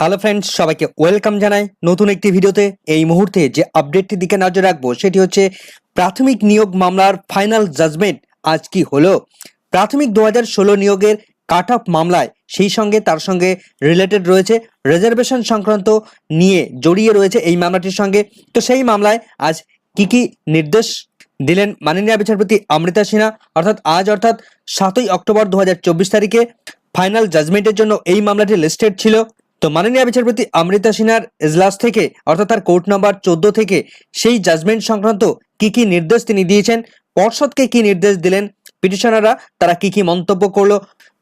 Hello friends সবাইকে welcome জানাই নতুন একটি ভিডিওতে। এই মুহূর্তে যে আপডেটটির দিকে নজর রাখব, সেটি হচ্ছে প্রাথমিক নিয়োগ মামলার ফাইনাল জাজমেন্ট আজ কি হলো? প্রাথমিক দু ষোলো নিয়োগের কাট অফ মামলায় সেই সঙ্গে তার সঙ্গে রিলেটেড রয়েছে রিজার্ভেশন সংক্রান্ত নিয়ে জড়িয়ে রয়েছে এই মামলাটির সঙ্গে। তো সেই মামলায় আজ কি কি নির্দেশ দিলেন মাননীয় বিচারপতি অমৃতা সিনহা? অর্থাৎ আজ অর্থাৎ সাতই অক্টোবর দু হাজার চব্বিশ তারিখে ফাইনাল জাজমেন্টের জন্য এই মামলাটি লিস্টেড ছিল। তো মাননীয় বিচারপতি অমৃতা সিনহার এজলাস থেকে, অর্থাৎ তার কোর্ট নাম্বার চোদ্দ থেকে, সেই জাজমেন্ট সংক্রান্ত কি কি নির্দেশ তিনি দিয়েছেন, পর্ষদকে কি নির্দেশ দিলেন, পিটিশনাররা তারা কি কি মন্তব্য করল,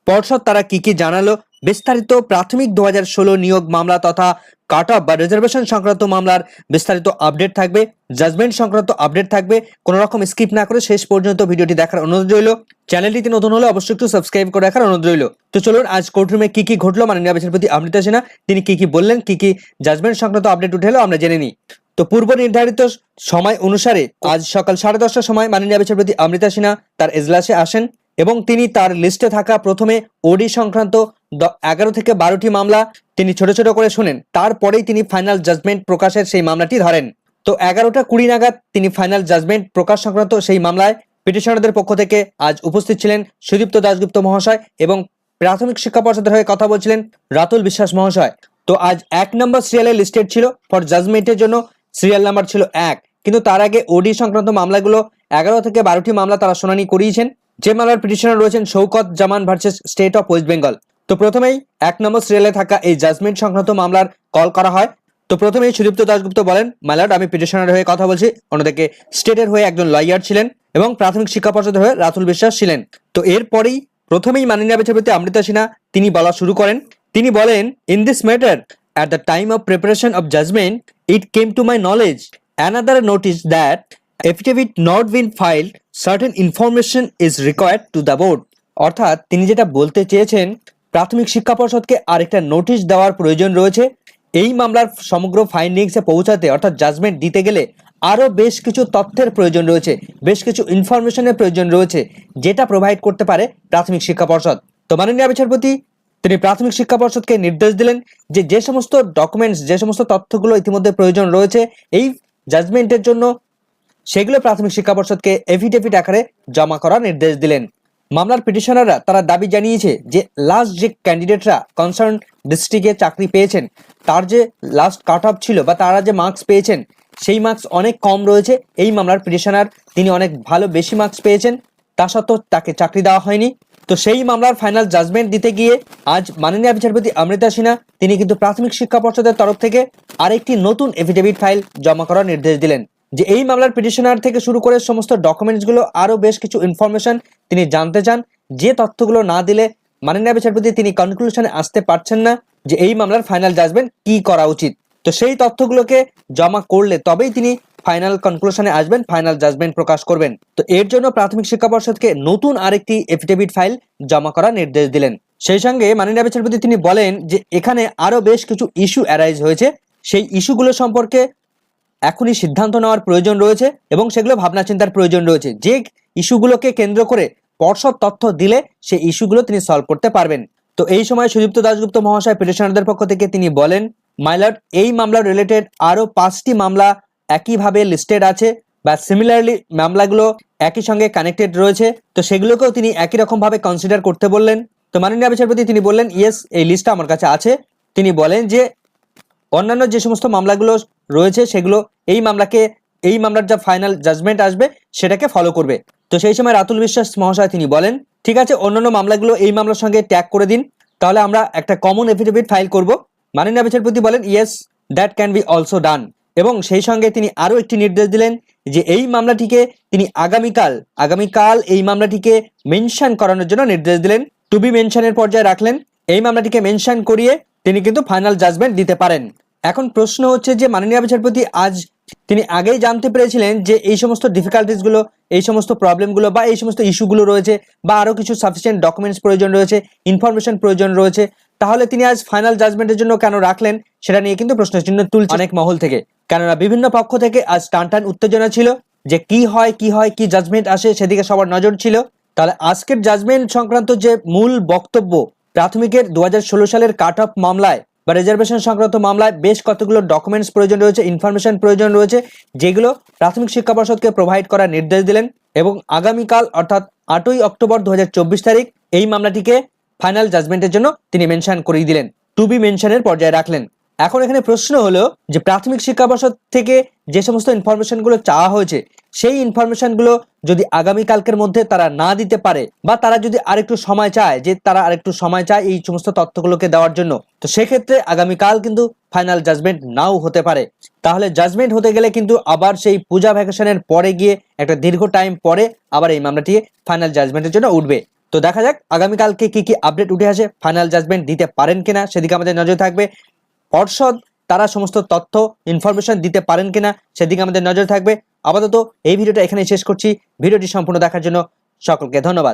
পর্ষদ তারা কি কি জানালো, বিস্তারিত প্রাথমিক দু নিয়োগ মামলা তথা কাট অফ বা রিজার্ভেশন সংক্রান্ত মামলার বিস্তারিত আপডেট থাকবে জাজমেন্ট সংক্রান্ত আপডেট থাকবে। কোনো রকম স্কিপ না করে শেষ পর্যন্ত ভিডিওটি দেখার অনুরোধ রইল। চ্যানেলটিতে নতুন হলে অবশ্যই একটু সাবস্ক্রাইব করে রাখার অনুরোধ রইল। তো চলুন, আজ কোর্টরুমে কি কি ঘটলো মাননীয় বিচারপতি অমৃতা সিনহা তিনি কি কি বললেন, কি কি জাজমেন্ট সংক্রান্ত আপডেট উঠে এলো, আমরা জেনে নিই। তো পূর্ব নির্ধারিত সময় অনুসারে আজ সকাল সাড়ে দশটার সময় মাননীয় বিচারপতি অমৃতা সিনহা তার এজলাসে আসেন। এবং তিনি তার লিস্টে থাকা প্রথমে ওডি সংক্রান্ত এগারো থেকে বারোটি মামলা তিনি ছোট ছোট করে শোনেন। তারপরেই তিনি ফাইনাল জাজমেন্ট প্রকাশের সেই মামলাটি ধরেন। তো এগারোটা কুড়ি নাগাদ তিনি ফাইনাল জাজমেন্ট প্রকাশ সংক্রান্ত সেই মামলায় পিটিশনারদের পক্ষ থেকে আজ উপস্থিত ছিলেন সুদীপ্ত দাশগুপ্ত মহাশয় এবং প্রাথমিক শিক্ষা পর্ষদের হয়ে কথা বলছিলেন রাতুল বিশ্বাস মহাশয়। তো আজ এক নম্বর সিরিয়ালে লিস্টেড ছিল ফর জাজমেন্টের জন্য সিরিয়াল নাম্বার ছিল এক। কিন্তু তার আগে ওডি সংক্রান্ত মামলাগুলো এগারো থেকে বারোটি মামলা তারা শুনানি করিয়েছেন। যে মামলার পিটিশনার রয়েছেন Shaukat Zaman versus state of West Bengal তো প্রথমেই এক নম্বর সিরিয়ালে থাকা এই জাজমেন্ট সংক্রান্ত মামলার কল করা হয়। তো প্রথমেই সুদীপ্ত দাশগুপ্ত বলেন মালাড আমি পিটিশনার হয়ে কথা বলছি। অন্যদিকে স্টেটের হয়ে একজন লয়ার ছিলেন এবং প্রাথমিক শিক্ষা পর্ষদের হয়ে রাতুল বিশ্বাস ছিলেন। তো এরপরেই প্রথমেই মাননীয় বিচারপতি অমৃতা সিনহা তিনি বলা শুরু করেন। তিনি বলেন in this matter at the time of preparation of judgment, it came to my knowledge. Another notice that affidavit not been filed, certain information is required to the board. অর্থাৎ তিনি যেটা বলতে চেয়েছেন প্রাথমিক শিক্ষা পর্ষদকে আরেকটা নোটিশ দেওয়ার প্রয়োজন রয়েছে এই মামলার সমগ্র ফাইন্ডিংসে পৌঁছাতে অর্থাৎ জাজমেন্ট দিতে গেলে আরও বেশ কিছু তথ্যের প্রয়োজন রয়েছে বেশ কিছু ইনফরমেশনের প্রয়োজন রয়েছে যেটা প্রোভাইড করতে পারে প্রাথমিক শিক্ষা পর্ষদ তো মাননীয় বিচারপতি তিনি প্রাথমিক শিক্ষা পর্ষদকে নির্দেশ দিলেন যে যে সমস্ত ডকুমেন্টস যে সমস্ত তথ্যগুলো ইতিমধ্যে প্রয়োজন রয়েছে এই জাজমেন্টের জন্য সেগুলো প্রাথমিক শিক্ষা পর্ষদকে এফিডেভিট আকারে জমা করার নির্দেশ দিলেন। মামলার পিটিশনাররা তারা দাবি জানিয়েছে যে লাস্ট যে ক্যান্ডিডেটরা কনসার্ন ডিস্ট্রিক্টে চাকরি পেয়েছেন, তার যে লাস্ট কাট অফ ছিল বা তারা যে মার্কস পেয়েছেন, সেই মার্কস অনেক কম রয়েছে। এই মামলার পিটিশনার তিনি অনেক ভালো বেশি মার্কস পেয়েছেন, তা সত্ত্বেও তাকে চাকরি দেওয়া হয়নি। তো সেই মামলার ফাইনাল জাজমেন্ট দিতে গিয়ে আজ মাননীয় বিচারপতি অমৃতা সিনহা, তিনি কিন্তু প্রাথমিক শিক্ষা পর্ষদের তরফ থেকে আরেকটি নতুন এফিডেভিট ফাইল জমা করার নির্দেশ দিলেন। যে এই মামলার পিটিশনার থেকে শুরু করে সমস্ত ডকুমেন্টসগুলো আরও বেশ কিছু ইনফরমেশন তিনি জানতে চান। যে তথ্যগুলো না দিলে মাননীয় বিচারপতি তিনি কনক্লুশনে আসতে পারছেন না যে এই মামলার ফাইনাল জাজমেন্ট কি করা উচিত। তো সেই তথ্যগুলোকে জমা করলে তবেই তিনি ফাইনাল কনক্লুশনে আসবেন ফাইনাল জাজমেন্ট প্রকাশ করবেন। তো এর জন্য প্রাথমিক শিক্ষা পর্ষদকে নতুন আরেকটি এফিডেভিট ফাইল জমা করার নির্দেশ দিলেন। সেই সঙ্গে মাননীয় বিচারপতি তিনি বলেন যে এখানে আরও বেশ কিছু ইস্যু অ্যারাইজ হয়েছে। সেই ইস্যুগুলো সম্পর্কে এখনই সিদ্ধান্ত নেওয়ার প্রয়োজন রয়েছে এবং সেগুলো ভাবনা চিন্তার প্রয়োজন রয়েছে। যে ইস্যুগুলোকে কেন্দ্র করে পর্ষদ তথ্য দিলে সেই ইস্যুগুলো তিনি সলভ করতে পারবেন। তো এই সময় সুদীপ্ত দাশগুপ্ত মহাশয় পিটিশনারদের পক্ষ থেকে তিনি বলেন মাইলট এই মামলা রিলেটেড আরও পাঁচটি মামলা একইভাবে লিস্টেড আছে বা সিমিলারলি মামলাগুলো একই সঙ্গে কানেক্টেড রয়েছে। তো সেগুলোকেও তিনি একই রকমভাবে কনসিডার করতে বললেন। তো মাননীয় বিচারপতি তিনি বললেন, ইয়েস, এই লিস্টটা আমার কাছে আছে। তিনি বলেন যে অন্যান্য যে সমস্ত মামলাগুলো রয়েছে সেগুলো এই মামলাকে, এই মামলার যা ফাইনাল জাজমেন্ট আসবে সেটাকে ফলো করবে। তো সেই সময় রাতুল বিশ্বাস মহাশয় তিনি বলেন, ঠিক আছে, অন্যান্য মামলাগুলো এই মামলার সঙ্গে ট্যাগ করে দিন। তাহলে আমরা একটা কমন এফিডেভিট ফাইল করব। মাননীয় বিচারপতি বলেন yes that can be also done এবং সেই সঙ্গে তিনি আরও একটি নির্দেশ দিলেন যে এই মামলাটিকে তিনি আগামীকাল আগামীকাল এই মামলাটিকে মেনশন করানোর জন্য নির্দেশ দিলেন। টু বি মেনশনের পর্যায়ে রাখলেন। এই মামলাটিকে মেনশন করিয়ে তিনি কিন্তু ফাইনাল জাজমেন্ট দিতে পারেন। এখন প্রশ্ন হচ্ছে যে, মাননীয় বিচারপতি আজ তিনি আগেই জানতে পেরেছিলেন যে, এই সমস্ত ডিফিকাল্টিসগুলো এই সমস্ত প্রবলেমগুলো বা এই সমস্ত ইস্যুগুলো রয়েছে বা আরও কিছু সাফিসিয়েন্ট ডকুমেন্টস প্রয়োজন রয়েছে ইনফরমেশন প্রয়োজন রয়েছে, তাহলে তিনি আজ ফাইনাল জাজমেন্টের জন্য কেন রাখলেন সেটা নিয়ে কিন্তু প্রশ্নচিহ্ন তুলছে অনেক মহল থেকে। কেননা বিভিন্ন পক্ষ থেকে আজ টান উত্তেজনা ছিল যে, কি হয় কি হয়, কি জাজমেন্ট আসে সেদিকে সবার নজর ছিল। তাহলে আজকের জাজমেন্ট সংক্রান্ত যে মূল বক্তব্য প্রাথমিকের দু হাজার ষোলো সালের কাট অফ মামলায় বা রিজার্ভেশন সংক্রান্ত মামলায় বেশ কতগুলো ডকুমেন্টস প্রয়োজন রয়েছে ইনফরমেশন প্রয়োজন রয়েছে, যেগুলো প্রাথমিক শিক্ষা পর্ষদকে প্রোভাইড করার নির্দেশ দিলেন এবং আগামীকাল অর্থাৎ আটই অক্টোবর দু হাজার চব্বিশ তারিখ এই মামলাটিকে ফাইনাল জাজমেন্টের জন্য তিনি মেনশন করিয়ে দিলেন টু বি মেনশনের পর্যায়ে রাখলেন। এখন এখানে প্রশ্ন হলো যে প্রাথমিক শিক্ষা পর্ষদ থেকে যে সমস্ত ইনফরমেশনগুলো চাওয়া হয়েছে সেই ইনফরমেশনগুলো যদি আগামীকালকের মধ্যে তারা না দিতে পারে বা তারা যদি আরেকটু সময় চায়, যে তারা আরেকটু সময় চায় এই সমস্ত তথ্যগুলোকে দেওয়ার জন্য, তো সেক্ষেত্রে আগামীকাল কিন্তু ফাইনাল জাজমেন্ট নাও হতে পারে। তাহলে জাজমেন্ট হতে গেলে কিন্তু আবার সেই পূজা ভ্যাকেশনের পরে গিয়ে একটা দীর্ঘ টাইম পরে আবার এই মামলাটি ফাইনাল জাজমেন্টের জন্য উঠবে। তো দেখা যাক আগামীকালকে কি কি আপডেট উঠে আসে ফাইনাল জাজমেন্ট দিতে পারেন কিনা, সেদিকে আমাদের নজর থাকবে। পর্ষদ তারা সমস্ত তথ্য ইনফরমেশন দিতে পারেন কিনা সেদিকে আমাদের নজর থাকবে। আপাতত এই ভিডিওটা এখানে শেষ করছি। ভিডিওটি সম্পূর্ণ দেখার জন্য সকলকে ধন্যবাদ।